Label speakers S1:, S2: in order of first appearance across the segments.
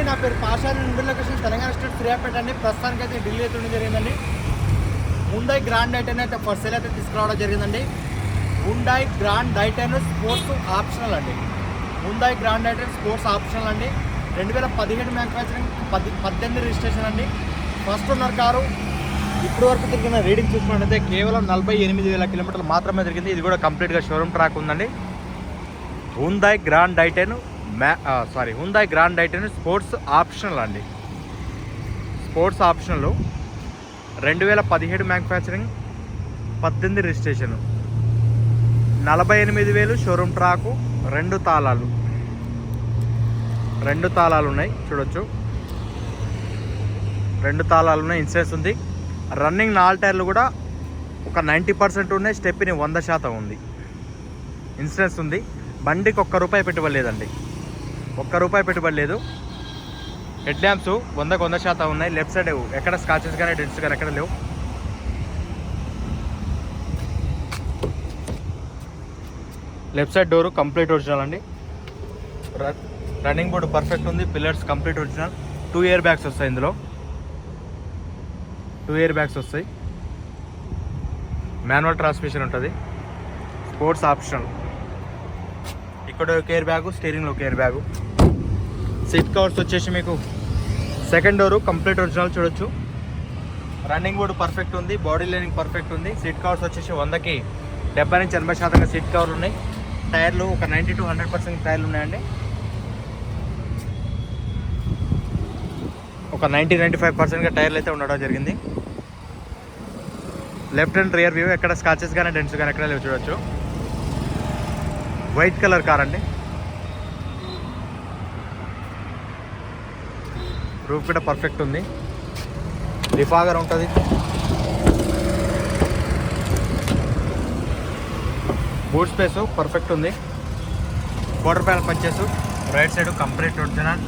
S1: అండి నా పేరు పాషా నుండి లొకేషన్ తెలంగాణ స్టేట్ ఫిర్యాపేట అండి. ప్రస్తుతానికి అయితే ఢిల్లీ అయితే ఉండడం జరిగిందండి. ముండై గ్రాండ్ డైటన్ అయితే ఫస్ట్ సేల్ అయితే తీసుకురావడం జరిగిందండి. ముండై గ్రాండ్ డైటన్ స్పోర్ట్స్ ఆప్షనల్ అండి. ముండై గ్రాండ్ డైటన్ స్పోర్ట్స్ ఆప్షనల్ అండి. రెండు వేల పదిహేడు మ్యానుఫ్యాక్చరింగ్ పది పద్దెనిమిది రిజిస్ట్రేషన్ అండి. ఫస్ట్ ఉన్నారు కారు. ఇప్పటి వరకు తిరిగిన రీడింగ్ చూసుకున్నట్టయితే కేవలం నలభై ఎనిమిది వేల కిలోమీటర్లు మాత్రమే తిరిగింది. ఇది కూడా కంప్లీట్గా షోరూమ్ ట్రాక్ ఉందండి. హుందాయ్ గ్రాండ్ డైటెన్ మ్యా సారీ హుందాయ్ గ్రాండ్ డైటెన్ స్పోర్ట్స్ ఆప్షనల్ అండి. స్పోర్ట్స్ ఆప్షనల్ రెండు వేల పదిహేడు మ్యానుఫ్యాక్చరింగ్ పద్దెనిమిది రిజిస్ట్రేషన్ నలభై ఎనిమిది వేలు షోరూమ్ ట్రాకు రెండు తాళాలు. రెండు తాళాలు ఉన్నాయి చూడొచ్చు. రెండు తాళాలు ఉన్నాయి ఇన్సూరెన్స్ ఉంది. రన్నింగ్ నాలుగు టైర్లు కూడా ఒక నైంటీ పర్సెంట్ ఉన్నాయి స్టెప్ని వంద శాతం ఉంది. ఇన్సూరెన్స్ ఉంది. బండికి ఒక్క రూపాయి పెట్టుబడి లేదండి. ఒక్క రూపాయి పెట్టుబడి లేదు. హెడ్ ల్యాంప్స్ వందకు వంద శాతం ఉన్నాయి. లెఫ్ట్ సైడ్ ఎక్కడ స్కాచెస్ కానీ డెంట్స్ కానీ ఎక్కడ లేవు. Left side door complete original అండి. ర- రన్నింగ్ బోర్డు పర్ఫెక్ట్ ఉంది. Pillars complete original two air bags వస్తాయి ఇందులో. టూ ఇయర్ బ్యాగ్స్ వస్తాయి. మాన్యువల్ ట్రాన్స్మిషన్ ఉంటుంది. స్పోర్ట్స్ ఆప్షనల్ ఇక్కడ ఒక ఎయిర్ బ్యాగు స్టీరింగ్లో ఒక ఎయిర్ బ్యాగు సీట్ కవర్స్ వచ్చేసి మీకు సెకండ్ డోరు కంప్లీట్ ఒరిజినల్ చూడొచ్చు. రన్నింగ్ బోర్డు పర్ఫెక్ట్ ఉంది బాడీ లైనింగ్ పర్ఫెక్ట్ ఉంది. సీట్ కవర్స్ వచ్చేసి వందకి డెబ్బై నుంచి ఎనభై శాతంగా సీట్ కవర్లు ఉన్నాయి. టైర్లు ఒక నైంటీ టు హండ్రెడ్ పర్సెంట్ టైర్లు ఉన్నాయండి. ఒక నైంటీ నైంటీ ఫైవ్ పర్సెంట్గా టైర్లు అయితే ఉండడం జరిగింది. లెఫ్ట్ అండ్ రియర్ వ్యూ ఎక్కడ స్కాచెస్ కానీ డెంట్స్ కానీ ఎక్కడ లేవు చూడొచ్చు. వైట్ కలర్ కార్ అండి. రూఫ్ కూడా పర్ఫెక్ట్ ఉంది. రిఫాగర్ ఉంటుంది. బూట్ స్పేస్ పర్ఫెక్ట్ ఉంది. Quarter panel పంచేసు right side complete original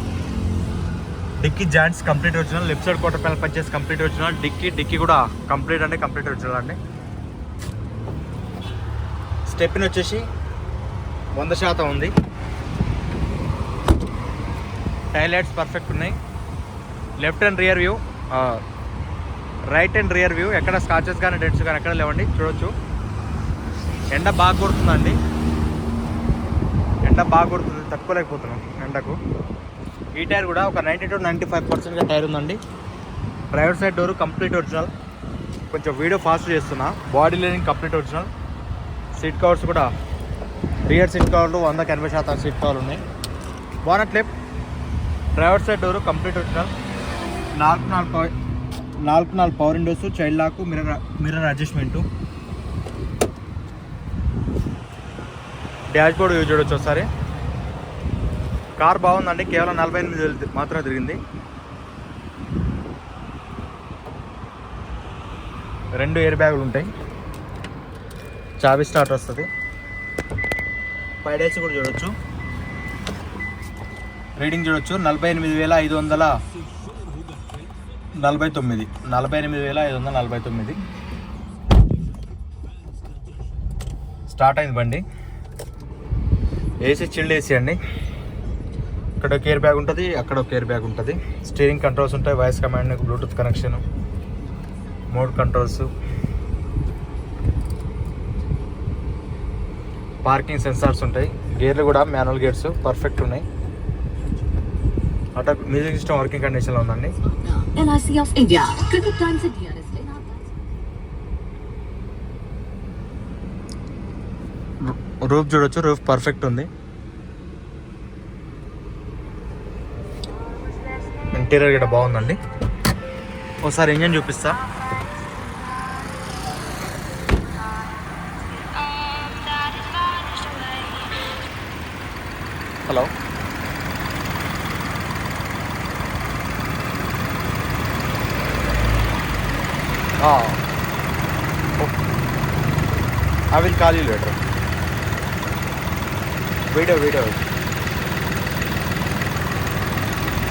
S1: dicky joints complete original left side quarter panel పంచేసి complete original dicky dicky కూడా కంప్లీట్ అంటే కంప్లీట్ ఒరిజినల్ అండి. స్టెప్ని వచ్చేసి వంద శాతం ఉంది. టైలైట్స్ పర్ఫెక్ట్ ఉన్నాయి. Left and rear view right and rear view ఎక్కడ scratches కానీ డెంట్స్ కానీ ఎక్కడ లేవండి చూడొచ్చు. ఎండ బాగా కొడుతుందండి. ఎండ బాగా కొడుతుంది తట్టుకోలేకపోతున్నాం ఎండకు. ఈ టైర్ కూడా ఒక నైంటీ టు నైంటీ ఫైవ్ పర్సెంట్గా టైర్ ఉందండి. Driver side door complete original కొంచెం వీడియో ఫాస్ట్ చేస్తున్నా. Body lining complete original seat covers కూడా రియర్ సీట్ కవర్లు వందకి ఎనభై శాతం సీట్ కవర్లు ఉన్నాయి bonnet left driver side door complete original నాలుగు నాలుగు పవర్ నాలుగు నాలుగు power windows child lock mirror mirror adjustment dashboard use చూడొచ్చు ఒకసారి. కార్ బాగుందండి కేవలం నలభై ఎనిమిది మాత్రమే తిరిగింది. రెండు ఎయిర్ బ్యాగులు ఉంటాయి. చాబీ స్టార్ట్ వస్తుంది. ఫైవ్ డేస్ కూడా చూడొచ్చు. రీడింగ్ చూడొచ్చు. నలభై ఎనిమిది వేల ఐదు వందల నలభై తొమ్మిది. నలభై ఎనిమిది వేల ఐదు వందల నలభై తొమ్మిది. స్టార్ట్ అయింది బండి. ఏసీ చిల్డ్ ఏసీ అండి. ఇక్కడ కేర్ బ్యాగ్ ఉంటుంది అక్కడ కేర్ బ్యాగ్ ఉంటుంది. స్టీరింగ్ కంట్రోల్స్ ఉంటాయి voice command bluetooth connection mode controls parking sensors ఉంటాయి. గేర్లు కూడా మాన్యువల్ గేర్స్ పర్ఫెక్ట్ ఉన్నాయి. అటు మ్యూజిక్ సిస్టమ్ వర్కింగ్ కండిషన్లో ఉందండి. రూఫ్ చూడొచ్చు. రూఫ్ పర్ఫెక్ట్ ఉంది. ఇంటీరియర్ కూడా బాగుందండి. ఒకసారి ఇంజన్ చూపిస్తా. Hello. I will call you later video video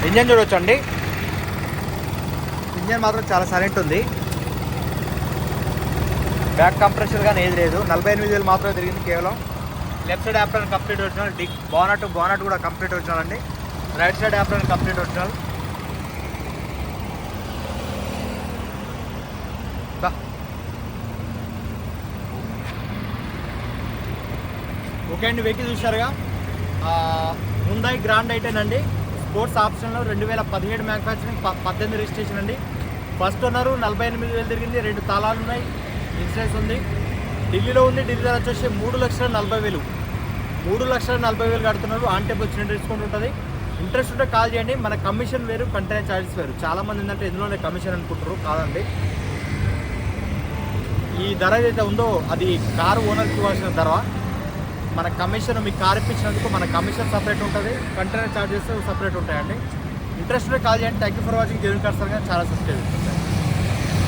S1: engine చూడొచ్చండి ఇంజన్ మాత్రం చాలా సైలెంట్ ఉంది. బ్యాక్ కంప్రెషర్ కానీ ఏది లేదు. నలభై ఎనిమిది వేలు మాత్రమే తిరిగింది కేవలం. Left side apron complete original Dick bonnet bonnet కూడా complete వచ్చినాలండి right side apron complete original. Okay అండి వెహికల్ చూశారుగా. ముందై గ్రాండ్ అయితేనండి అండి. స్పోర్ట్స్ ఆప్షన్లో రెండు వేల పదిహేడు మ్యానుఫ్యాక్చరింగ్ ప- పద్దెనిమిది రిజిస్ట్రేషన్ అండి. ఫస్ట్ ఉన్నారు నలభై ఎనిమిది వేలు తిరిగింది రెండు తాళాలు ఉన్నాయి ఇన్సూరెన్స్ ఉంది. ఢిల్లీలో ఉంది ఢిల్లీ ధర వచ్చేసి మూడు లక్షల నలభై వేలు. మూడు లక్షల నలభై వేలు కడుతున్నారు ఆన్ టేబుల్ వచ్చిన డిస్కౌంట్ ఉంటుంది. ఇంట్రెస్ట్ ఉంటే కాల్ చేయండి మన కమిషన్ వేరు కంటైనర్ ఛార్జెస్ వేరు. చాలామంది ఏంటంటే ఇందులోనే కమిషన్ అనుకుంటారు కాదండి. ఈ ధర ఏదైతే ఉందో అది కారు ఓనర్కి ఇవ్వాల్సిన ధర. మన కమిషన్ మీకు కార్ ఇప్పించినందుకు మన కమిషన్ సపరేట్ ఉంటుంది కంటైనర్ ఛార్జెస్ సపరేట్ ఉంటాయండి. ఇంట్రెస్ట్ ఉంటే కాల్ చేయండి thank you for watching genuine cars చాలా సబ్స్క్రైబ్ ఉంటుంది